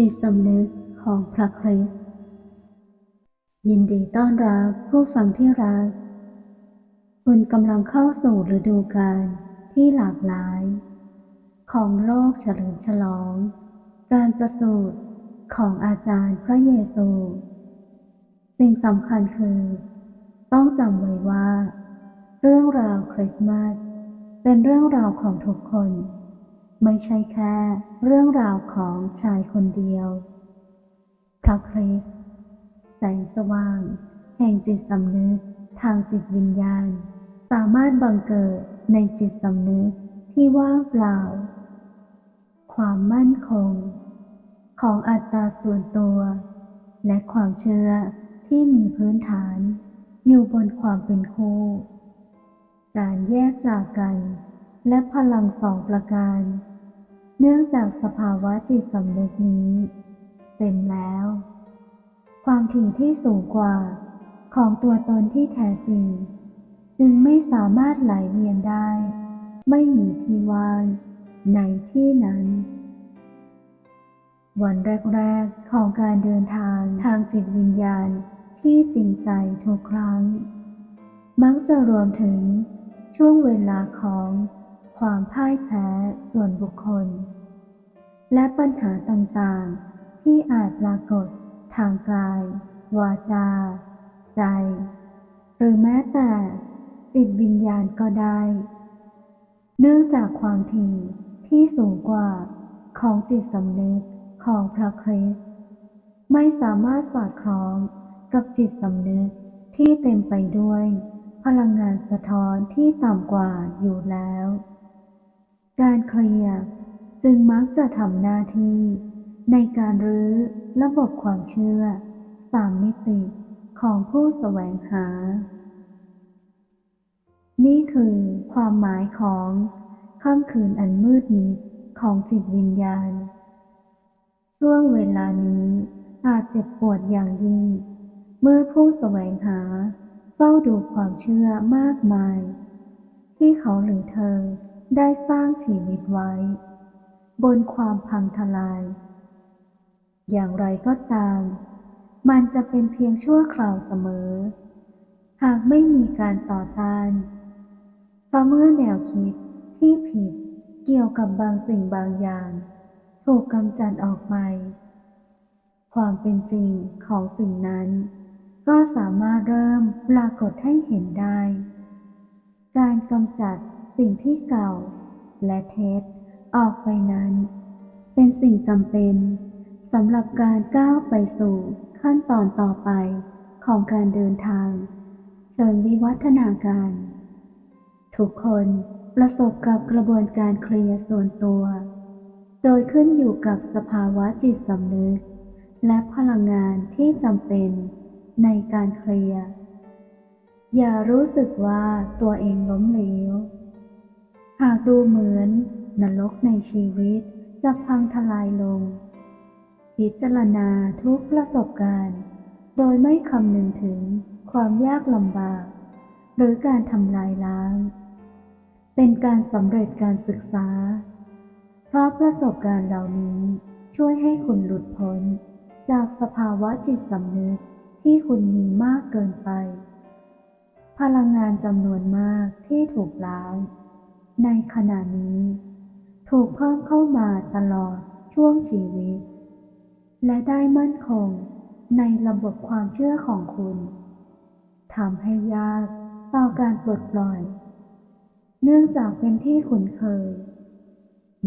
จิตสำนึกของพระคริสต์ยินดีต้อนรับผู้ฟังที่รัก คุณกำลังเข้าสู่ฤดูกาลที่หลากหลาย ของโลกเฉลิมฉลอง การประสูติของอาจารย์พระเยซู สิ่งสำคัญคือ ต้องจำไว้ว่า เรื่องราวคริสต์มาสเป็นเรื่องราวของทุกคน ไม่ใช่แค่เรื่องราวของชายคนเดียว พระคริสต์แสงสว่าง แห่งจิตสำนึกทางจิตวิญญาณ สามารถบังเกิดในจิตสำนึกที่ว่างเปล่า ความมั่นคง ของอัตตาส่วนตัว และความเชื่อที่มีพื้นฐาน อยู่บนความเป็นคู่ การแยกจากกัน และพลังสองประการ เนื่องจากสภาวะจิตสำนึกนี้เต็มแล้ว ความถี่ที่สูงกว่าของตัวตนที่แท้จริง จึงไม่สามารถไหลเวียนได้ ไม่มีที่ว่างในที่นั้น วันแรกๆของการเดินทางทางจิตวิญญาณที่จริงใจทุกครั้ง มักจะรวมถึงช่วงเวลาของ ความพ่ายแพ้ส่วนบุคคล และปัญหาต่างๆ ที่อาจปรากฏทางกาย วาจา ใจ หรือแม้แต่จิตวิญญาณก็ได้ เนื่องจากความถี่ที่สูงกว่าของจิตสำนึกของพระคริสต์ไม่สามารถสอดคล้องกับจิตสำนึกที่เต็มไปด้วยพลังงานสะท้อนที่ต่ำกว่าอยู่แล้ว การเคลียร์จึงมักจะทำหน้าที่ ในการรื้อระบบความเชื่อสามมิติของผู้แสวงหา นี่คือความหมายของค่ำคืนอันมืดมิดของจิตวิญญาณ ช่วงเวลานี้อาจเจ็บปวดอย่างยิ่ง เมื่อผู้แสวงหาเฝ้าดูความเชื่อมากมาย ที่เขาหรือเธอ ได้สร้างชีวิตไว้ บนความพังทลาย อย่างไรก็ตาม มันจะเป็นเพียงชั่วคราวเสมอ หากไม่มีการต่อต้าน เพราะเมื่อแนวคิดที่ผิดเกี่ยวกับบางสิ่งบางอย่าง ถูกกำจัดออกไป ความเป็นจริงของสิ่งนั้น ก็สามารถเริ่มปรากฏให้เห็นได้ การกำจัด สิ่งที่เก่า และเท็จออกไปนั้น เป็นสิ่งจำเป็นสำหรับการก้าวไปสู่ขั้นตอนต่อไปของการเดินทาง เชิงวิวัฒนาการ ทุกคนประสบกับกระบวนการเคลียร์ส่วนตัว โดยขึ้นอยู่กับสภาวะจิตสำนึก และพลังงานที่จำเป็นในการเคลียร์อย่ารู้สึกว่าตัวเองล้มเหลว หากดูเหมือน นรกในชีวิตจะพังทลายลง พิจารณาทุกประสบการณ์ โดยไม่คำนึงถึงความยากลำบาก หรือการทำลายล้าง เป็นการสำเร็จการศึกษา เพราะประสบการณ์เหล่านี้ช่วยให้คุณหลุดพ้น จากสภาวะจิตสำนึกที่คุณมีมากเกินไป พลังงานจำนวนมากที่ถูกล้าง ในขณะนี้ ถูกเพิ่มเข้ามาตลอดช่วงชีวิต และได้มั่นคงในระบบความเชื่อของคุณทำให้ยากต่อการปลดปล่อย เนื่องจากเป็นที่คุ้นเคย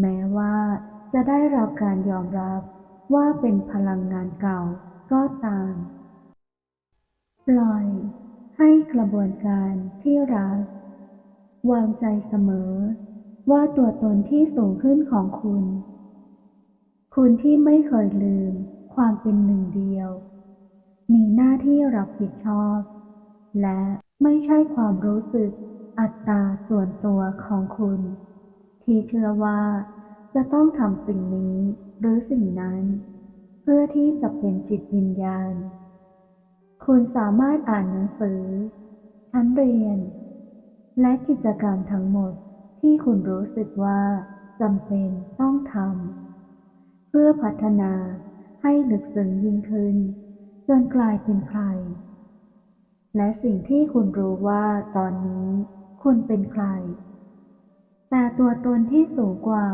แม้ว่าจะได้รับการยอมรับว่าเป็นพลังงานเก่าก็ตาม ปล่อยให้กระบวนการที่รัก วางใจเสมอ ว่าตัวตนที่สูงขึ้นของคุณ คุณที่ไม่เคยลืม ความเป็นหนึ่งเดียว มีหน้าที่รับผิดชอบ และไม่ใช่ความรู้สึกอัตตาส่วนตัวของคุณ ที่เชื่อว่าจะต้องทำสิ่งนี้หรือสิ่งนั้น เพื่อที่จะเป็นจิตวิญญาณ คุณสามารถอ่านหนังสือ ชั้นเรียน และกิจกรรมทั้งหมดที่คุณรู้สึกว่าจำเป็นต้องทำเพื่อพัฒนาให้ลึกซึ้งยิ่งขึ้น จนกลายเป็นใคร และสิ่งที่คุณรู้ว่าตอนนี้คุณเป็นใคร แต่ตัวตนที่สูงกว่า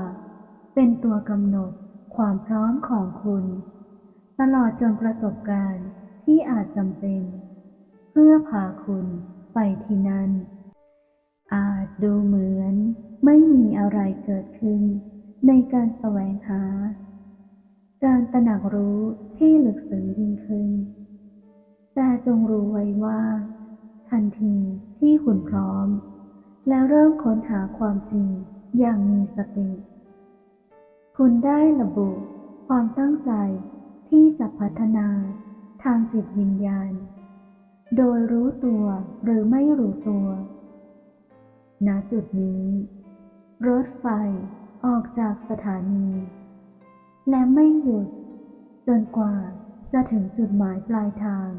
เป็นตัวกำหนดความพร้อมของคุณ ตลอดจนประสบการณ์ที่อาจจำเป็น เพื่อพาคุณไปที่นั่น อาจดูเหมือนไม่มีอะไรเกิดขึ้นในการแสวงหา การตระหนักรู้ที่ลึกซึ้งยิ่งขึ้น แต่จงรู้ไว้ว่า ทันทีที่คุณพร้อม แล้วเริ่มค้นหาความจริงอย่างมีสติ คุณได้ระบุความตั้งใจที่จะพัฒนาทางจิตวิญญาณ โดยรู้ตัวหรือไม่รู้ตัว ณจุดนี้ รถไฟออกจากสถานี และไม่หยุด จนกว่าจะถึงจุดหมายปลายทาง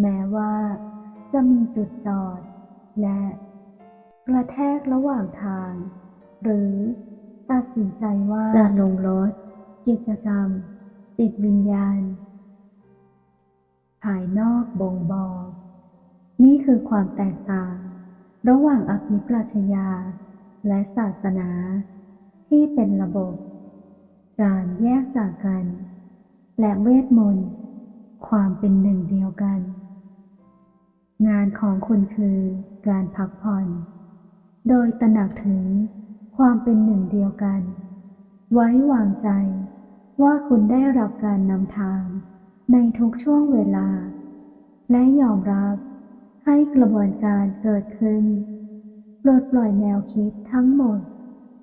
แม้ว่าจะมีจุดจอด และกระแทกระหว่างทาง หรือตัดสินใจว่าจะลงรถ กิจกรรม จิตวิญญาณ ภายนอกบ่งบอก นี่คือความแตกต่าง ระหว่างอภิปรัชญา และศาสนา ที่เป็นระบบ การแยกจากกัน และเวทมนต์ ความเป็นหนึ่งเดียวกัน งานของคุณคือการพักผ่อน โดยตระหนักถึงความเป็นหนึ่งเดียวกัน ไว้วางใจว่าคุณได้รับการนำทางในทุกช่วงเวลา และยอมรับ ให้กระบวนการเกิดขึ้น ปลดปล่อยแนวคิดทั้งหมด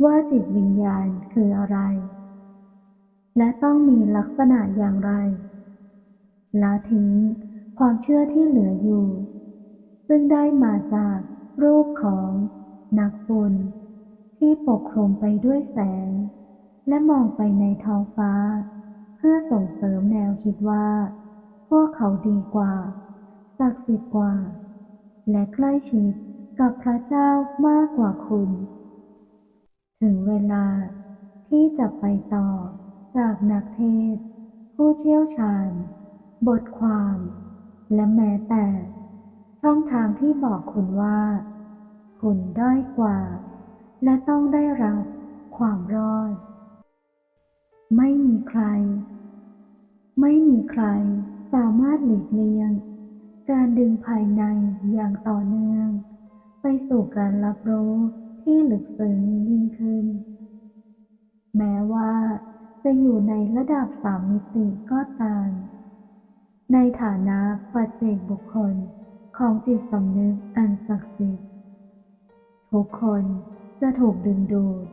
ว่าจิตวิญญาณคืออะไร และต้องมีลักษณะอย่างไร ละทิ้งความเชื่อที่เหลืออยู่ ซึ่งได้มาจากรูปของนักบุญที่ปกคลุมไปด้วยแสง และมองไปในท้องฟ้า เพื่อส่งเสริมแนวคิดว่า พวกเขาดีกว่าศักดิ์สิทธิ์กว่า และใกล้ชิดกับพระเจ้ามากกว่าคุณ ถึงเวลาที่จะไปต่อจากนักเทศ ผู้เชี่ยวชาญ บทความ และแม้แต่ ช่องทางที่บอกคุณว่า คุณด้อยกว่า และต้องได้รับความรอด ไม่มีใคร ไม่มีใครสามารถหลีกเลี่ยง การดึงภายในอย่างต่อเนื่อง ไปสู่การรับรู้ที่ลึกซึ้งยิ่งขึ้น แม้ว่าจะอยู่ในระดับสามมิติก็ตาม ในฐานะปัจเจกบุคคลของจิตสำนึกอันศักดิ์สิทธิ์ทุกคนจะถูกดึงดูด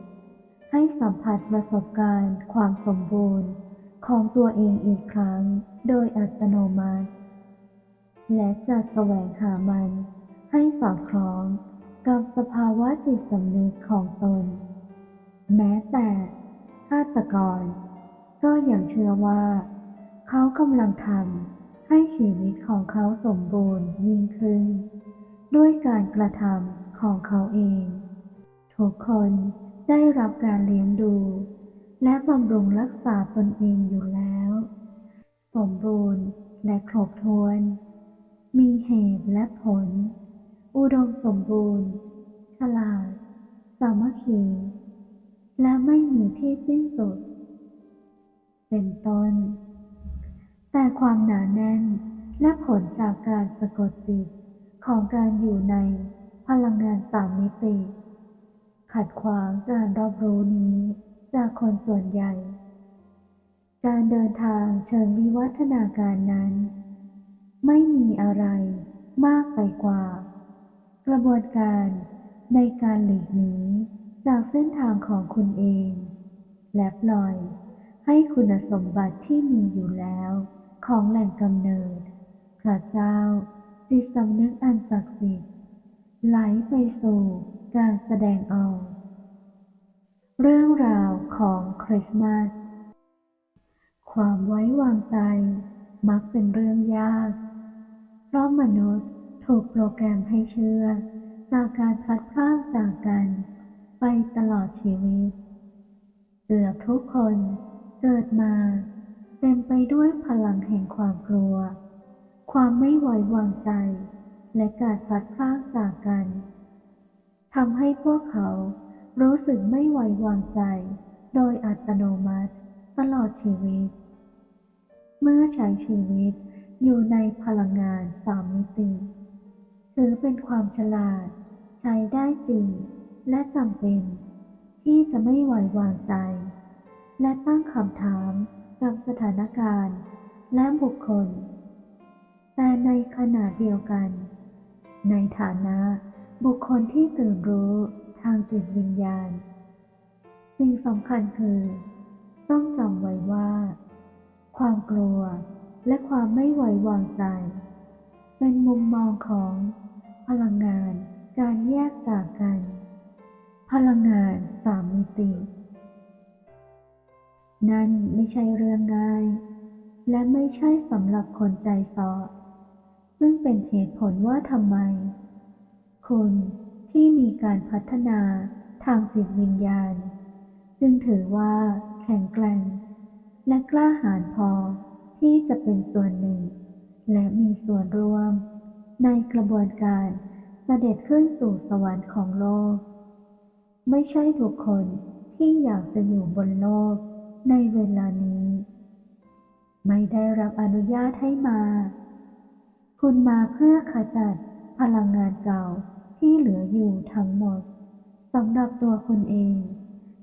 ให้สัมผัสประสบการณ์ความสมบูรณ์ของตัวเองอีกครั้งโดยอัตโนมัติ และจะแสวงหามัน ให้สอดคล้องกับสภาวะจิตสำนึกของตน แม้แต่ฆาตกร ก็ยังเชื่อว่า เขากำลังทำให้ชีวิตของเขาสมบูรณ์ยิ่งขึ้น ด้วยการกระทำของเขาเอง ทุกคนได้รับการเลี้ยงดู และบำรุงรักษาตนเองอยู่แล้ว สมบูรณ์และครบถ้วน มีเหตุและผล อุดมสมบูรณ์ ฉลาด สามัคคี และไม่มีที่สิ้นสุด เป็นต้น แต่ความหนาแน่นและผลจากการสะกดจิตของการอยู่ในพลังงานสามมิติ ขัดขวางการรับรู้นี้จากคนส่วนใหญ่ การเดินทางเชิงวิวัฒนาการนั้น ไม่มีอะไรมากไปกว่า กระบวนการในการหลีกหนีจากเส้นทางของคุณเอง และปล่อยให้คุณสมบัติที่มีอยู่แล้วของแหล่งกำเนิด พระเจ้าจิตสำนึกอันศักดิ์สิทธิ์ไหลไปสู่การแสดงออกเรื่องราวของคริสต์มาส ความไว้วางใจมักเป็นเรื่องยาก ราะมนุษย์ถูกโปรแกรมให้เชื่อ จากการพลัดพรากจากกัน ไปตลอดชีวิต เกือบทุกคนเกิดมา เต็มไปด้วยพลังแห่งความกลัว ความไม่ไว้วางใจ และการพลัดพรากจากกันทำให้พวกเขารู้สึกไม่ไว้วางใจ โดยอัตโนมัติ ตลอดชีวิต เมื่อใช้ชีวิตอยู่ในพลังงาน ความฉลาด ใช้ได้จริง และจำเป็น ที่จะไม่ไว้วางใจ และตั้งคำถามกับสถานการณ์ และบุคคล แต่ในขณะเดียวกัน ในฐานะบุคคลที่ตื่นรู้ทางจิตวิญญาณ สิ่งสำคัญคือ ต้องจำไว้ว่า ความกลัวและความไม่ไว้วางใจ เป็นมุมมองของ พลังงาน การแยกจากกัน พลังงานสามมิติ นั่นไม่ใช่เรื่องง่าย และไม่ใช่สำหรับคนใจสอซึ่งเป็นเหตุผลว่าทำไมคุณที่มีการพัฒนาทางจิตวิญญาณจึงถือว่าแข็งแกร่ง และกล้าหาญพอที่จะเป็นส่วนหนึ่ง และมีส่วนร่วม ในกระบวนการเสด็จขึ้นสู่สวรรค์ของโลก ไม่ใช่ทุกคนที่อยากจะอยู่บนโลกในเวลานี้ ไม่ได้รับอนุญาตให้มา คุณมาเพื่อขจัดพลังงานเก่าที่เหลืออยู่ทั้งหมดสำหรับตัวคุณเอง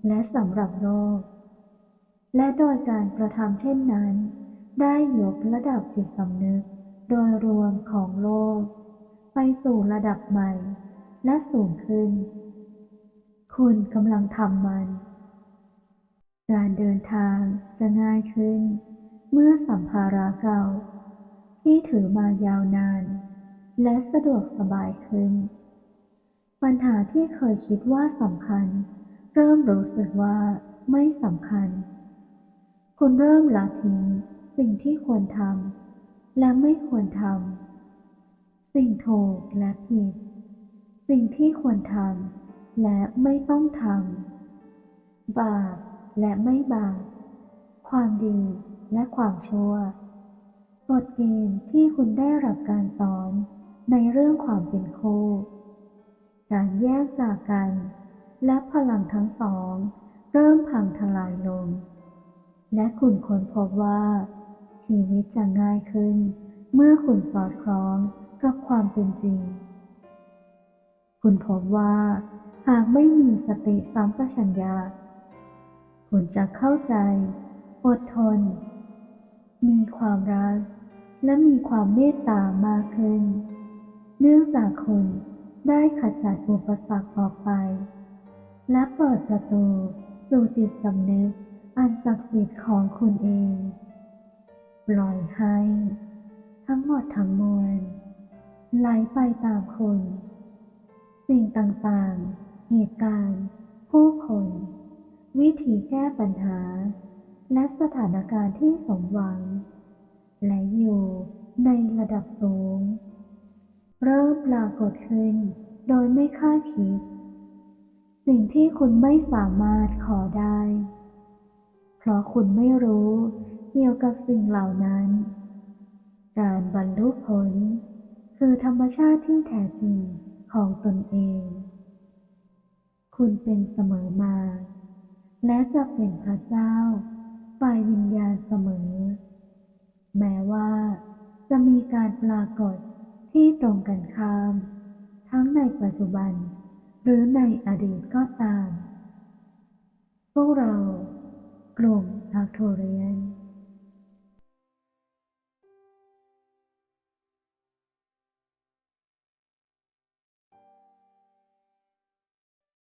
และสำหรับโลก และโดยการกระทำเช่นนั้น ได้ยกระดับจิตสำนึก โดยรวมของโลก ไปสู่ระดับใหม่และสูงขึ้น คุณกำลังทำมัน การเดินทางจะง่ายขึ้น เมื่อสัมภาระเก่า ที่ถือมายาวนาน และสะดวกสบายขึ้น ปัญหาที่เคยคิดว่าสำคัญ เริ่มรู้สึกว่าไม่สำคัญ คุณเริ่มละทิ้งสิ่งที่ควรทำ และไม่ควรทำ สิ่งถูกและผิด สิ่งที่ควรทำและไม่ต้องทำ บาปและไม่บาป ความดีและความชั่ว กฎเกณฑ์ที่คุณได้รับการสอนในเรื่องความเป็นคู่ การแยกจากกัน และพลังทั้งสอง เริ่มพังทลายลง และคุณค้นพบว่า ชีวิตจะง่ายขึ้น เมื่อคุณสอดคล้องกับความเป็นจริง คุณพบว่า หากไม่มีสติสัมปชัญญะ คุณจะเข้าใจ อดทน มีความรัก และมีความเมตตามากขึ้น เนื่องจากคุณได้ขจัดอุปสรรคออกไป และเปิดประตูสู่จิตสำนึกอันศักดิ์สิทธิ์ของคุณเอง ปล่อยให้ ทั้งหมดทั้งมวลไหลไปตามคุณสิ่งต่างๆ เหตุการณ์ ผู้คน วิธีแก้ปัญหา และสถานการณ์ที่สมหวัง และอยู่ในระดับสูง เริ่มปรากฏขึ้นโดยไม่คาดคิด สิ่งที่คุณไม่สามารถขอได้ เพราะคุณไม่รู้ เกี่ยวกับสิ่งเหล่านั้น การบรรลุผล คือธรรมชาติที่แท้จริงของตนเอง คุณเป็นเสมอมา และจะเป็นพระเจ้า ฝ่ายวิญญาณเสมอ แม้ว่าจะมีการปรากฏที่ตรงกันข้าม ทั้งในปัจจุบัน หรือในอดีตก็ตาม พวกเรา กลุ่มอาร์โทเรียน